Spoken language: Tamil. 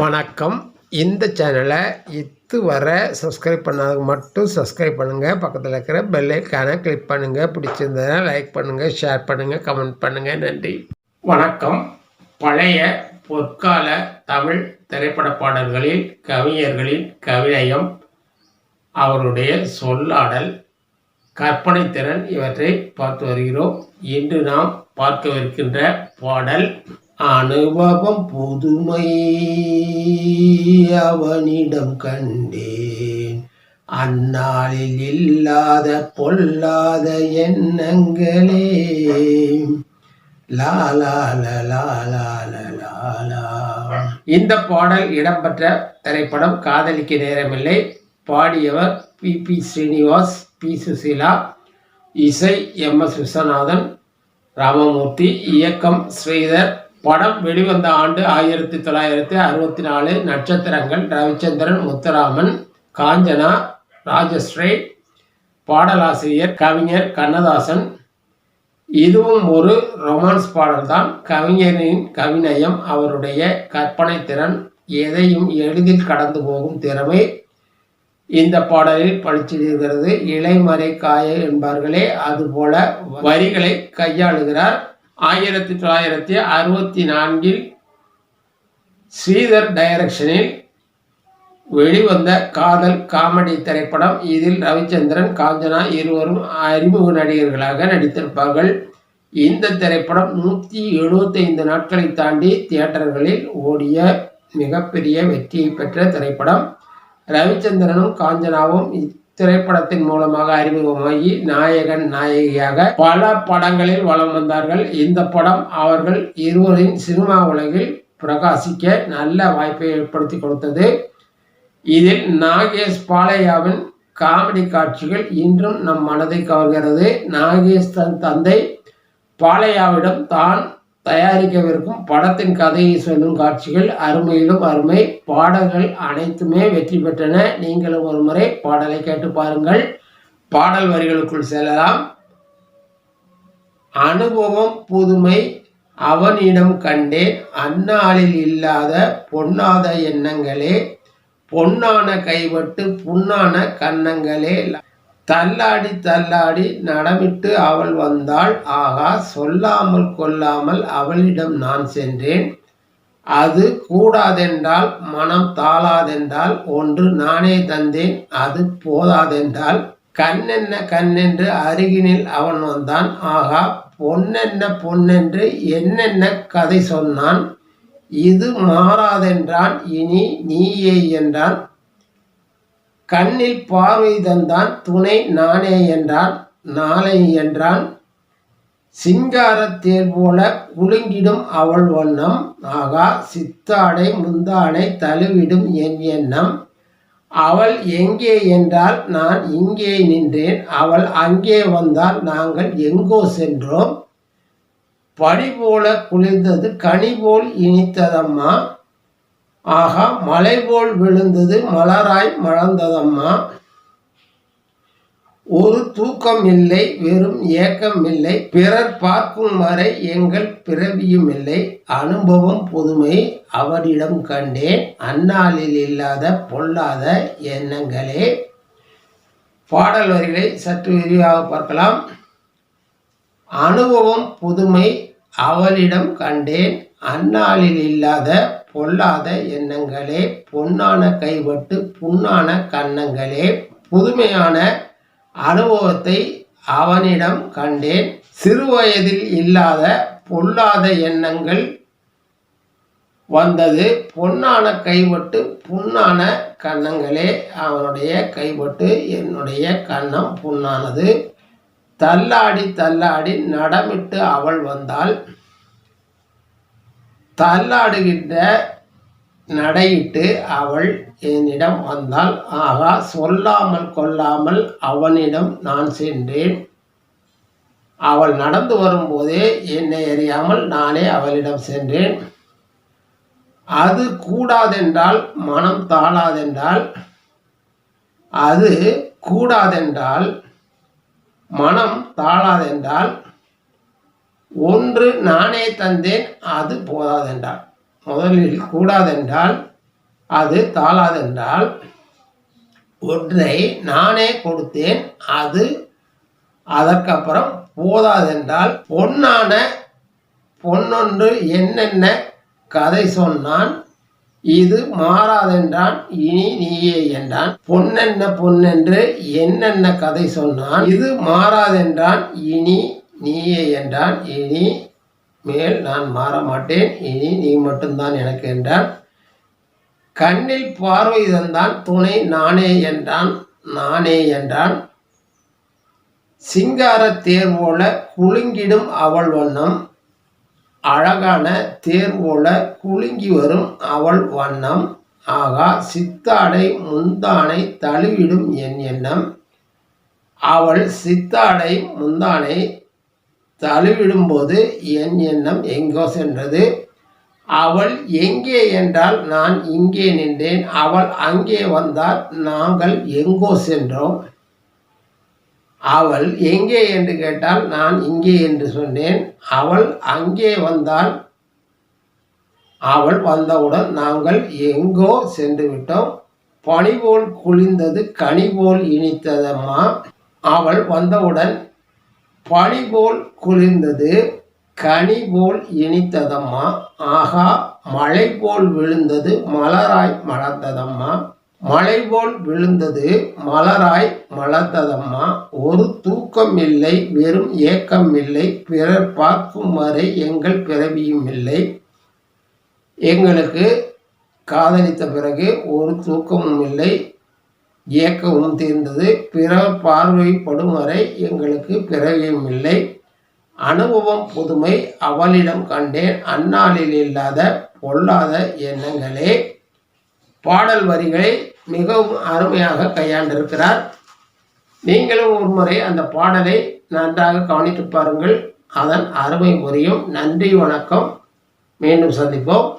வணக்கம். இந்த சேனலை இதுவரை சப்ஸ்கிரைப் பண்ணாதவங்க மட்டும் சப்ஸ்கிரைப் பண்ணுங்கள் பக்கத்தில் இருக்கிற பெல் ஐக்கானை கிளிக் பண்ணுங்கள் பிடிச்சிருந்ததுன்னா லைக் பண்ணுங்கள் ஷேர் பண்ணுங்கள் கமெண்ட் பண்ணுங்கள் நன்றி. வணக்கம். பழைய பொற்கால தமிழ் திரைப்பட பாடல்களில் கவிஞர்களின் கவிநயம் அவருடைய சொல்லாடல் கற்பனை திறன் இவற்றை பார்த்து வருகிறோம். இன்று நாம் பார்க்கவிருக்கின்ற பாடல் அனுபவம் புதுமை அவனிடம் கண்டேன். அந்நாளில் இல்லாத பொல்லாத எண்ணங்களே. இந்த பாடல் இடம்பெற்ற திரைப்படம் காதலிக்க நேரமில்லை. பாடியவர் P B Srinivas P Susheela இசை எம் எஸ் விஸ்வநாதன் ராமமூர்த்தி இயக்கம் ஸ்ரீதர் படம் வெளிவந்த ஆண்டு ஆயிரத்தி தொள்ளாயிரத்தி அறுபத்தி நாலு நட்சத்திரங்கள் ரவிச்சந்திரன் முத்துராமன் காஞ்சனா ராஜஸ்ரீ பாடலாசிரியர் கவிஞர் கண்ணதாசன். இதுவும் ஒரு ரொமான்ஸ் பாடல்தான். கவிஞரின் கவிநயம் அவருடைய கற்பனை திறன் எதையும் எளிதில் கடந்து போகும் திறமை. இந்த பாடலில் பழிச்சிடுகிறது இலைமறை காய என்பார்களே அதுபோல வரிகளை கையாளுகிறார் ஆயிரத்தி தொள்ளாயிரத்தி அறுபத்தி நான்கில் ஸ்ரீதர் டைரக்ஷனில் வெளிவந்த காதல் காமெடி திரைப்படம் இதில் ரவிச்சந்திரன் காஞ்சனா இருவரும் அறிமுக நடிகர்களாக நடித்திருப்பார்கள். இந்த திரைப்படம் நூற்றி எழுபத்தைந்து நாட்களை தாண்டி தியேட்டர்களில் ஓடிய மிகப்பெரிய வெற்றியை பெற்ற திரைப்படம். ரவிச்சந்திரனும் காஞ்சனாவும் திரைப்படத்தின் மூலமாக அறிமுகமாகி நாயகன் நாயகியாக பல படங்களில் வலம் வந்தார்கள். இந்த படம் அவர்கள் இருவரின் சினிமா உலகில் பிரகாசிக்க நல்ல வாய்ப்பை ஏற்படுத்தி கொடுத்தது. இதில் நாகேஷ் பாலையாவின் காமெடி காட்சிகள் இன்றும் நம் மனதை கவர்கிறது. நாகேஷ் தன் தந்தை பாலையாவிடம் தான் தயாரிக்கவிருக்கும் படத்தின் கதையை சொல்லும் காட்சிகள் அருமையிலும் அருமை. பாடல்கள் அனைத்துமே வெற்றி பெற்றன. நீங்களும் ஒரு முறை பாடலை கேட்டு பாருங்கள். பாடல் வரிகளுக்குள் செல்லலாம். அனுபவம் புதுமை அவனிடம் கண்டேன். அந்நாளில் இல்லாத பொன்னாத எண்ணங்களே பொன்னான கைவட்டு புண்ணான கன்னங்களே. தள்ளாடி தள்ளாடி நடமிட்டு அவள் வந்தாள். ஆகா சொல்லாமல் கொள்ளாமல் அவளிடம் நான் சென்றேன். அது கூடாதென்றால் மனம் தாளாதென்றால் ஒன்று நானே தந்தேன் அது போதாதென்றால். கண்ணென்ன கண்ணென்று அருகினில் அவன் வந்தான். ஆகா பொன்னென்ன பொன்னென்று என்னென்ன கதை சொன்னான். இது மாறாதென்றான் இனி நீயே என்றான். கண்ணில் பார்வை தந்தான் துணை நானே என்றான் நாளை என்றான் சிங்காரத்தேர் போல குலுங்கிடும் அவள் வண்ணம். ஆகா சித்தாடை முந்தானை தழுவிடும் என் எண்ணம். அவள் எங்கே என்றால் நான் இங்கே நின்றேன். அவள் அங்கே வந்தால் நாங்கள் எங்கோ சென்றோம். படி போல குளிர்ந்தது கனி போல் இனித்ததம்மா. ஆகா மலை போல் விழுந்தது மலராய் மலர்ந்ததம்மா. ஒரு தூக்கம் இல்லை வெறும் ஏக்கம் இல்லை பிறர் பார்க்கும் வரை எங்கள் பிறவியும் இல்லை அனுபவம் புதுமை அவரிடம் கண்டேன். அந்நாளில் இல்லாத பொல்லாத எண்ணங்களே. பாடல் வரிகளை சற்று விரிவாக பார்க்கலாம். அனுபவம் புதுமை அவளிடம் கண்டேன். அந்நாளில் இல்லாத பொல்லாத எண்ணங்களே பொன்னான கைவட்டு புண்ணான கன்னங்களே புதுமையான அனுபவத்தை அவனிடம் கண்டேன். சிறுவயதில் இல்லாத பொல்லாத எண்ணங்கள் வந்தது. பொன்னான கைவட்டு புண்ணான கன்னங்களே அவனுடைய கைவட்டு என்னுடைய கன்னம் புண்ணானது. தள்ளாடி தள்ளாடி நடமிட்டு அவள் வந்தாள். தள்ளாடுகின்ற நடையிட்டு அவள் என்னிடம் வந்தாள். ஆகா சொல்லாமல் கொள்ளாமல் அவனிடம் நான் சென்றேன். அவள் நடந்து வரும்போதே என்னை அறியாமல் நானே அவளிடம் சென்றேன். அது கூடாதென்றால் மனம் தாழாதென்றால் அது கூடாதென்றால் மனம் தாழாதென்றால் ஒன்று நானே தந்தேன் அது போதாதென்றால் முதலில் கூடாதென்றால் அது தாளாதென்றால் ஒன்றை நானே கொடுத்தேன் அது அதற்கப்புறம் போதாதென்றால் பொன்னான பொன்னொன்று என்னென்ன கதை சொன்னான் இது மாறாதென்றான் இனி நீயே என்றான். பொன்னென்ன பொன்னென்று என்னென்ன கதை சொன்னான் இது மாறாதென்றான் இனி நீயே என்றான். இனி மேல் நான் மாற மாட்டேன் இனி நீ மட்டும்தான் எனக்கு என்றான். கண்ணில் பார்வை தந்தான் துணை நானே என்றான். நானே என்றான். சிங்கார தேர் போல குலுங்கிடும் அவள் வண்ணம். அழகான தேர் போல குலுங்கி வரும் அவள் வண்ணம். ஆகா சித்தாடை முந்தானை தழுவிடும் என் எண்ணம். அவள் சித்தாடை முந்தானை தழுவிடும்போது என் எண்ணம் எங்கோ சென்றது. அவள் எங்கே என்றால் நான் இங்கே நின்றேன். அவள் அங்கே வந்தால் நாங்கள் எங்கோ சென்றோம். அவள் எங்கே என்று கேட்டால் நான் இங்கே என்று சொன்னேன். அவள் அங்கே வந்தால் அவள் வந்தவுடன் நாங்கள் எங்கோ சென்று விட்டோம். பனி போல் குளிர்ந்தது கனி போல் இனித்ததம்மா. அவள் வந்தவுடன் பனி போல் குளிர்ந்தது கனி போல் இனித்ததம்மா? ஆகா மழை போல் விழுந்தது மலராய் மலர்ந்ததம்மா? மழை போல் விழுந்தது மலராய் மலர்ந்ததம்மா? ஒரு தூக்கம் இல்லை வெறும் ஏக்கம் இல்லை பிறர் பார்க்கும் வரை எங்கள் பிறவியும் இல்லை. எங்களுக்கு காதலித்த பிறகு ஒரு தூக்கமும் இல்லை இயக்கவும் தீர்ந்தது. பிற பார்வைப்படும் வரை எங்களுக்கு பிறவியும் இல்லை. அனுபவம் புதுமை அவளிடம் கண்டேன். அந்நாளில் இல்லாத பொல்லாத எண்ணங்களே. பாடல் வரிகளை மிகவும் அருமையாக கையாண்டிருக்கிறார். நீங்களும் ஒரு முறை அந்த பாடலை நன்றாக கவனித்து பாருங்கள். அதன் அருமை புரியும் நன்றி வணக்கம். மீண்டும் சந்திப்போம்.